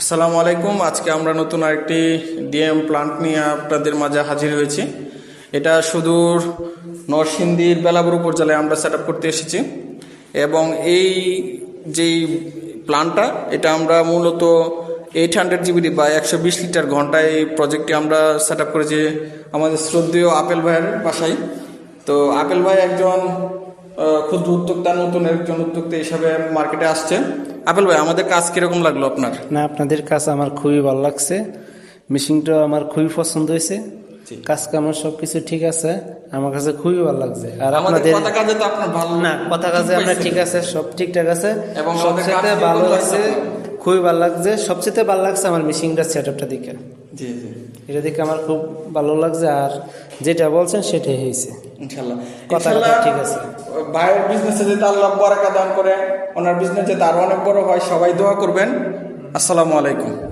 আসসালামু আলাইকুম। আজকে আমরা নতুন আরেকটি ডিএম প্লান্ট নিয়ে আপনাদের মাঝে হাজির হয়েছি। এটা সুদূর নরসিংদীর বেলাবুর উপজেলায় আমরা সেট করতে এসেছি এবং এই যেই প্লান্টটা এটা আমরা মূলত এইট হান্ড্রেড জিবিডি বা একশো বিশ লিটার ঘন্টায় এই প্রজেক্টটি আমরা সেট করেছি আমাদের শ্রদ্ধেয় আপেল ভাইয়ের বাসায়। তো আপেল ভাই একজন ক্ষুদ্র উদ্যোক্তা নতুন একজন উদ্যোক্তা হিসাবে মার্কেটে আসছে। আপেল ভাই আমাদের কাজ কীরকম লাগল আপনার? না আপনাদের কাজ আমার খুবই ভালো লাগছে। মেশিনটা আমার খুবই পছন্দ হয়েছে। কাজ কাম সবকিছু ঠিক আছে আমার কাছে খুবই ভালো লাগছে। আর আমাদের কথা কাজে তো আপনার ভালো না কথা কাজে আমরা ঠিক আছে সব ঠিকঠাক আছে। এবং সবচেয়ে ভালো লাগছে খুবই ভালো লাগছে। সবচেয়ে ভালো লাগছে আমার মিশিংটা সেট আপটা দেখে। জি জি। এটা দেখে আমার খুব ভালো লাগছে আর যেটা বলছেন সেটাই হয়েছে। ইনশাল্লাহ। ঠিক আছে। ভাইয়ের বিজনেসে যাতে আল্লাহ বরাকা দান করে ওনার বিজনেস যাতে আরও অনেক বড় হয় সবাই দোয়া করবেন। আসসালামু আলাইকুম।